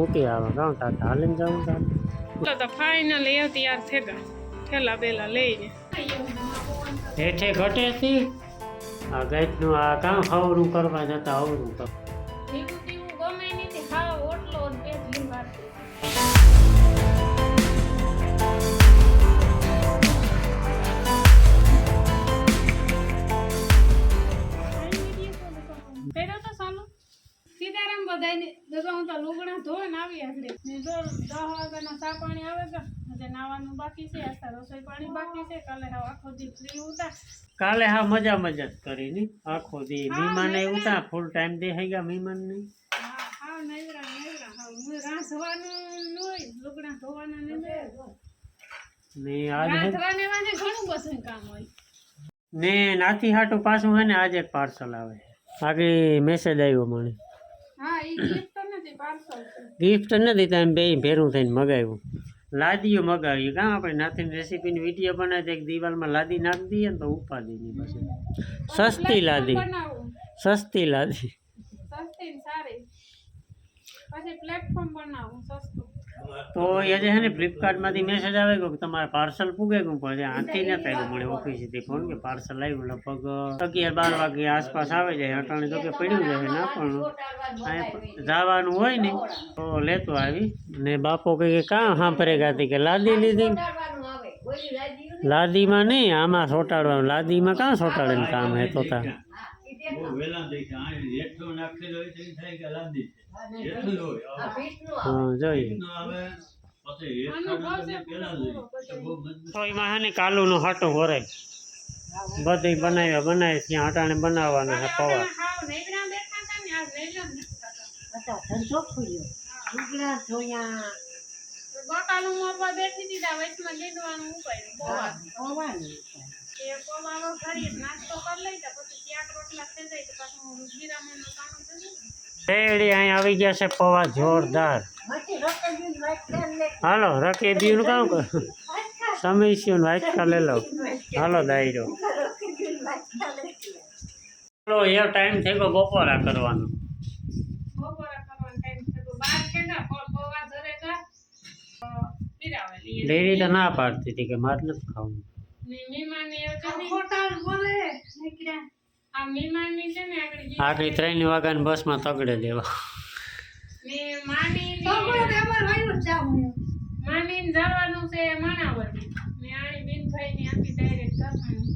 મૂકી આવે કાં તા હાલીને જવું તારે તો તો ફાઇનલી એ તૈયાર થઈ ગયા થેલા બેલા લઈને હેઠે ઘટેથી આ ગેટનું આ કાં હવરું કરવા જતા હવરું કર ચા પાણી આવે છે. આજે નાવાનું બાકી છે આસ્તા રસોઈ પાણી બાકી છે. કાલે હા આખો દી ફ્રી ઉતા કાલે હા મજા મજા જ કરી ની. આખો દી મહેમાન ઉતા ફૂલ ટાઈમ દે હઈ ગયા મહેમાન ને. હા હા નવરા નવરા. હા હું રાંધવાનું ન હોય લુગડા ધોવાના ને ને આજ રાંધવાને વાને ઘણું બધું કામ હોય. ને નાથી હાટુ પાછું હે ને આજે પાર્સલ આવે બાકી મેસેજ આવ્યો મને. હા એ ગિફ્ટ નથી તમે બે ભેરું થઈને મગાવ્યું. લાદીઓ મગાવી કાં આપણે નાથીની રેસીપીની વીડિયો બનાવી દે એક દિવાલમાં લાદી નાખી દઈએ ને તો ઉપાદીની પછી. સસ્તી લાદી. સસ્તી લાદી. સસ્તી સારી. પછી પ્લેટફોર્મ બનાવું સસ્તું. તો એ જે છે ને ફ્લિપકાર્ટમાંથી મેસેજ આવે કે તમારે પાર્સલ પૂગે ગયું પછી આથી ન થાય મને ઓફિસેથી ફોન કે પાર્સલ આવ્યું લગભગ અગિયાર બાર વાગે આસપાસ આવે જાય અટાણે તો કે પડ્યું જાય ના પણ જવાનું હોય ને તો લેતો આવી. ને બાપો કહે કે કાં સાંભળે ગાતી કે લાદી લીધી? લાદીમાં નહીં, આમાં સોટાડવાનું, લાદીમાં કાં સોટાડે કામ હે તો તા? તો એમ હા ને કાલુનું હાટું ભરાય બધી બનાવ્યા બનાવી ત્યાં અટાણે બનાવવાના હે પૌવા. બેઠા દીધા વચમાં લીધવાનું ઉપાડ્યું એ પૌવા ઘડીએ નાસ્તો કરી લઈ તો પછી ક્યાંક રોટલા થઈ જાય તો પાછું હું રુચિરામણનું કામ થઈ જાય રેડી અહીં આવી ગયા છે પૌવા જોરદાર. હાલો રકેબીનું કામ કર સમીસ્યું વાઇટ લઈ લો હાલો દાયરો. ચાલો એ ટાઈમ થઈ ગયો બપોરા કરવાનો. બપોરા કરવાનો ટાઈમ થયો બાર કેના પૌવા જરે કા પીરાવે લઈએ. ડેરી તો ના પાડતી હતી કે મારે નથી ખાવું. ને મહેમાન એ ખોટા બોલે. આ મહેમાનની ને આખરી ત્રણ વાગ્યાની તગડે દેવા. ને માની માની જવાનું છે માણાવર ને આણી બેનભાઈ ની ડાયરેક્ટ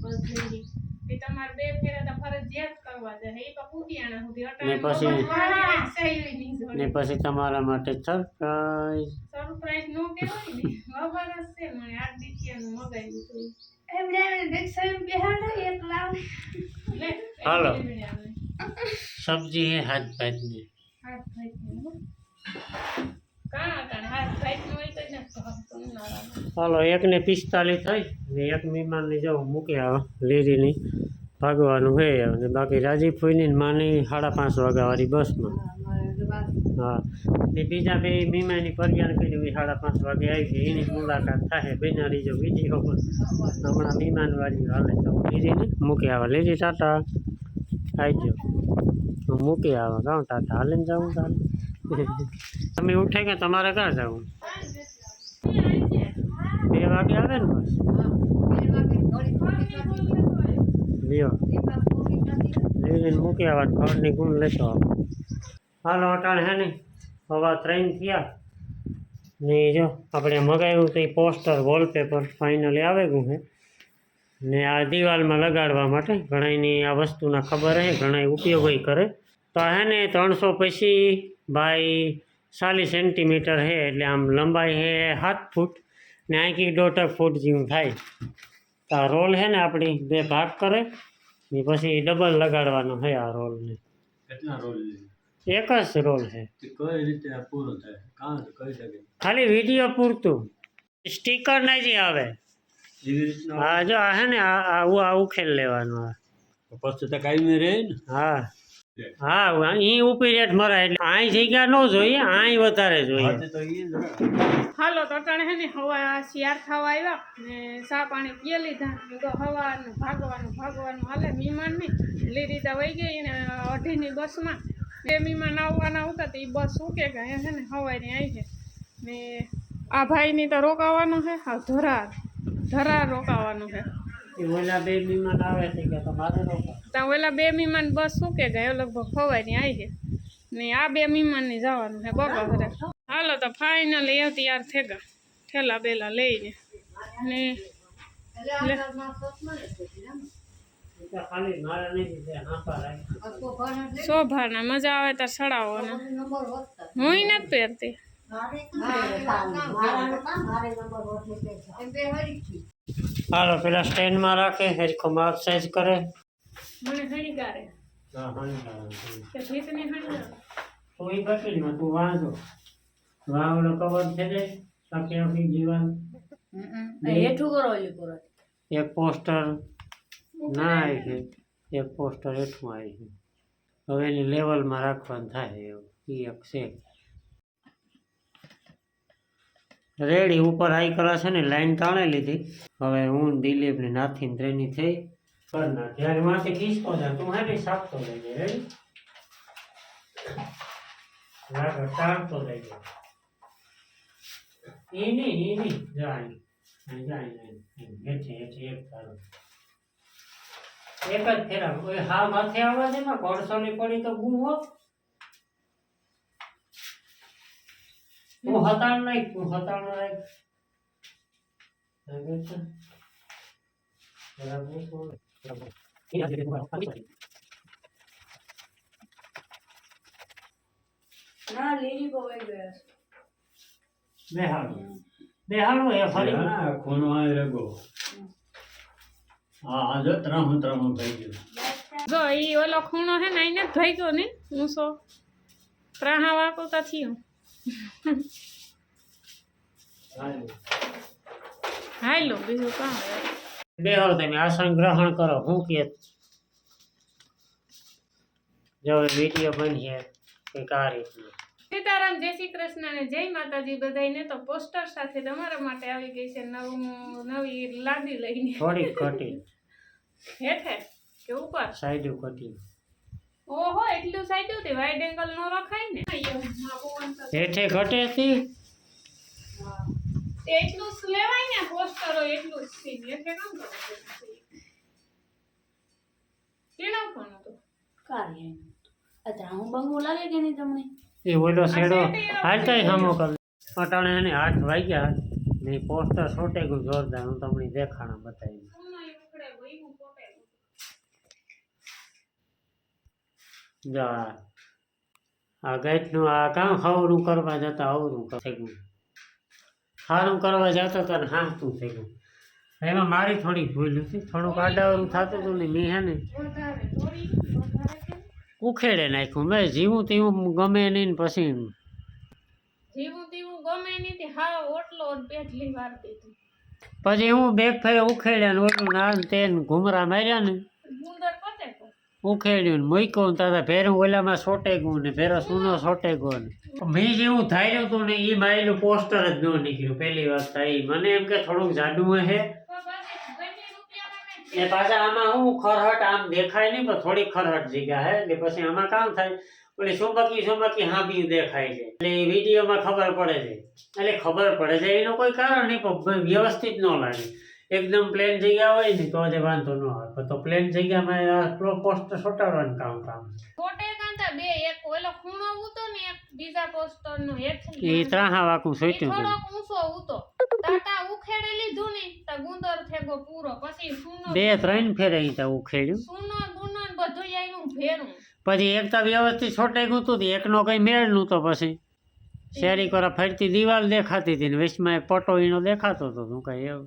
બસ લઈ તે તમારે બે ફેરા તો ફરજિયાત કરવા જાય. એ તો કુટિયાણા સુધી પછી- અટાણે ને પછી તમારા માટે સરપ્રાઈઝ સરપ્રાઈઝ નો કહેવાય ને. ખબર હશે છે મને. આઠ દીઠિયાનું મગાવ્યું હતું. હાલો. સબ્જી હે હાથ ભાતની. હાલો, એકને પિસ્તાલીસ થઈ ને એક મહેમાનની જવું મૂકી આવે લીરીની ભાગવાનું હે અને બાકી રાજી ફૂઈની માની સાડા પાંચ વાગ્યાવાળી બસમાં હા. ને બીજા બે મહેમાનની ફરિયાદ કરી એ સાડા પાંચ વાગે આવી છે. એની મુલાકાત થાય બેનારી જો બીજી ખબર હમણાં મહેમાનવાળી હાલે તો લીરીને મૂકી આવે લીરી ટાટા. આવજો હું મૂકી આવે કાં ટાટા. હાલીને જવું તારે. તમે ઉઠે કે તમારે ક્યાં જવું બે વાગે આવે ને બસ? લ્યો. લઈને મૂકી આવવાનું ઘરની ગુણ લેતો આવો. હાલો, અટાણ હે ને, હવા ત્રણ થયા. ને જો, આપણે મગાવ્યું તો એ પોસ્ટર વોલપેપર ફાઇનલી આવે ગયું છે ને આ દિવાલમાં લગાડવા માટે ઘણાની આ વસ્તુના ખબર હે ઘણા ઉપયોગ કરે. તો હે ને, ત્રણસો પછી બાય ચાલીસ સેન્ટીમીટર હે, એટલે આમ લંબાઈ હે સાત ફૂટ. ને આંકી દોઢ ફૂટ જેવું થાય. તો આ રોલ છે ને આપણી, બે ભાગ કરે. ને પછી ડબલ લગાડવાનો છે આ રોલને. કેટલા રોલ એક જ રોલ છે. કઈ રીતે પૂરો થાય? કાં કહી શકે? ખાલી વીડિયો પૂરતું. સ્ટીકર નહીં જે આવે. હા જો આ છે ને આ આવું ખેલ ઉખેલ લેવાનું આ. પછી તો કાયમી રહે ને? હા. હા અહીં ઉપી રેટ મરાય એટલે. અહીં જગ્યા ન જોઈએ અહીં વધારે જોઈએ. હાથે તો ઈ જ રહે. હાલો તો અટાણે હે ને હવા શિયાર થવા આવ્યા ને સા પાણી પીએ લીધા. હવાનું ભાગવાનું ભાગવાનું. હાલે મહેમાનની લીધી તો વહી ગઈ ને અઢીની બસમાં બે મીમાં આવવાના હતા તો એ બસ શું કે ગયા છે ને હવારી આવી છે. ને આ ભાઈની તો રોકાવાનું છે હા ધરાર ધરાર રોકાવાનું છે. ઓલા બે મહેમાન આવે છે કે તમારે રોકા ત્યાં ઓલા બે મીમાન બસ શું કે ગયો લગભગ હવારી આવી છે. ને આ બે મીમાનની જવાનું છે બગા ઘરે. હાલો તો ફાઇનલી એ તૈયાર થઈ ગયા ઠેલા બેલા લઈને. ને શોભાના મજા આવે તો સડાવો ને હું નથી પહેરતી. હાલો પેલા સ્ટેન્ડમાં રાખે હેરખો માપ સાઈઝ કરે. મને હણી ગારે. હા હા કે ભીતની હણી ગારે. તું એ બકીમાં તું વાંધો. વાવલો કવર છે દે આખી આખી જીવન હેઠું કરો ઓલી કરો એક પોસ્ટર. ના આવી છે એક પોસ્ટર હેઠું આવી છે હવે એની લેવલમાં રાખવાનું થાય એવું. એ એક છે. રેડી ઉપર હાઈ કરા છે ને લાઈન તાણે લીધી. હવે હું દિલીપ ને નાથી ને ત્રેની થઈ. કર નાખ જ્યારે માંથી ખીસકો જાય તું હા સાપતો લઈ જાય રેડી? લાગે ટાળતો લઈ જાય એની નહીં જાય નહીં જાય જાય હેઠે હેઠે એક તારું. એક જ ફેરા ઓય હા માથે આવવા દે માં કોણસોની પડી તો ગુમ હો તું હતાળ નાખ તું હતાળ નાખ લાગે છે બરાબર બોલ. બરાબર. એના જેવી તું આપી દે. ના લીલી પવાઈ ગયા છે બેહાડો બેહાડો એ ફરી હા, ખૂણો આ રગો હા જો ત્રણ ત્રણ થઈ ગયું. જો ઈ ઓલો ખૂણો છે ને એને જ થઈ ગયો ને ઊંસો ત્રાહા વાકો તો થયું. હાલો બીજું કામ. બેહાડો તમે આસન ગ્રહણ કરો હું કે જો વીડિયો બનશે કંઈક આ રીતનું. સીતારામ જય શ્રી કૃષ્ણ અને જય માતાજી બધાને તો પોસ્ટર સાથે તમારા માટે આવી ગઈ છે નવું નવી લાદી લઈને. થોડી કટી હેઠે કે ઉપર? સાઈડ કટી ઓહો એટલું સાઈડ તે વાઇડ એંગલ નો રખાય ને. હેઠે ઘટે હતી એટલું જ લેવાય ને પોસ્ટરો એટલું જ સીન હેઠે કામ કરો? કેના કોણ હતો? કાર્ય અત્યારે હું બંગો લાગે કે નહીં તમને? એ ઓલો શેડો હાલતા સામો કર અટાણે એને હાથ વાગ્યા ને પોસ્ટર છોટે ગયું જોરદાર. હું તમને દેખાણા બતાવી ફોનમાં એ ઉખડે ગઈ હું પોતે જો. આ ગેટનું આ કામ હવરું કરવા જતા હવરું થઈ ગયું સારું કરવા જતા હતા ને હાંસતું થઈ ગયું એમાં મારી થોડી ભૂલ હતી. થોડુંક આડાવરું થતું હતું ને મેં હે ને વધારે થોડી વધારે કેમ? ઉખેડે નાખ્યું. મેં જીવું તેવું ગમે નહીં ને પછી જીવું તેવું ગમે નહીં હા ઓટલો પેટલી વાર દીધી. પછી હું બેગ ફેરે ઉખેડ્યા ને ઓલું ના તે ઘૂમરા માર્યા ને. ગુંદર તો ઉખેડ્યું મૂક્યું તાતા ભેરું ઓલામાં સોટે ગયું ને ભેરો સૂનો સોટે ગયો ને મેં જેવું ધાર્યું હતું ને એ મારેલું પોસ્ટર જ ન નીકળ્યું. પહેલી વાત થઈ મને એમ કે થોડુંક જાડું હે ને પાછા આમાં હું ખરહટ આમ દેખાય નહીં, પણ થોડી ખરહટ જગ્યા હે. એટલે પછી આમાં કામ થાય. ઓલી સુંબકી સુંબકી હાંભી દેખાય છે. એટલે એ વિડીયોમાં ખબર પડે છે. એટલે ખબર પડે છે. એનું કોઈ કારણ નહીં, પણ વ્યવસ્થિત ન લાગે. એકદમ પ્લેન જગ્યા હોય ને તો જ વાંધો ન આવે. પણ તો પ્લેન જગ્યામાં આ પોસ્ટર ચોટાડવાનું કામ કામ. ખોટે કાંતા બે એક ઓલો ખૂણો ઉતો ને એક બીજા પોસ્ટર નો હેઠ એ ત્રાહા વાકું સોટ્યું હતું. ઊંચો ઉતો તાતા ઉખેડે લીધું ને તો ગુંદર થેગો પૂરો. પછી સૂનો બે ત્રણ ફેરે અહીં ત્યાં ઉખેડ્યું. સૂનો ગુનો ને બધું આવ્યું ફેરું પછી એક તો વ્યવસ્થિત છોટાઈ ગયું હતું એકનો કઈ મેળ નહોતો પછી. શેરી કરા ફરતી દિવાલ દેખાતી હતી ને વેચમાં એક પટો એનો દેખાતો હતો શું કઈ એવું.